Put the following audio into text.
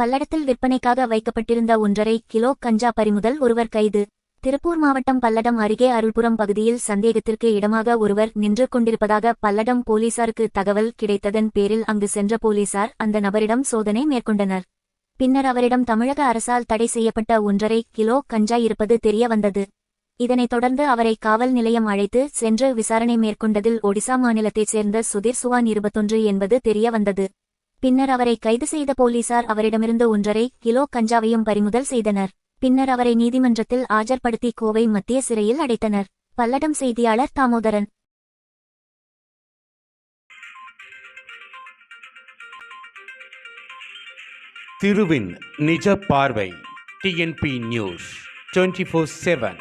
பல்லடத்தில் விற்பனைக்காக வைக்கப்பட்டிருந்த ஒன்றரை கிலோ கஞ்சா பறிமுதல் ஒருவர் கைது. திருப்பூர் மாவட்டம் பல்லடம் அருகே அருள்புரம் பகுதியில் சந்தேகத்திற்கு இடமாக ஒருவர் நின்று கொண்டிருப்பதாக பல்லடம் போலீசாருக்கு தகவல் கிடைத்ததன் பேரில் அங்கு சென்ற போலீசார் அந்த நபரிடம் சோதனை மேற்கொண்டனர். பின்னர் அவரிடம் தமிழக அரசால் தடை செய்யப்பட்ட ஒன்றரை கிலோ கஞ்சா இருப்பது தெரிய வந்தது இதனைத் தொடர்ந்து அவரை காவல் நிலையம் அழைத்து சென்று விசாரணை மேற்கொண்டதில் ஒடிசா மாநிலத்தைச் சேர்ந்த சுதீர் சுவான் இருபத்தொன்று என்பது தெரிய வந்தது பின்னர் அவரை கைது செய்த போலீசார் அவரிடமிருந்து ஒன்றரை கிலோ கஞ்சாவையும் பறிமுதல் செய்தனர். பின்னர் அவரை நீதிமன்றத்தில் ஆஜர்படுத்தி கோவை மத்திய சிறையில் அடைத்தனர். பல்லடம் செய்தியாளர் தாமோதரன். திருவின் நிஜ பார்வை TNP news twenty four seven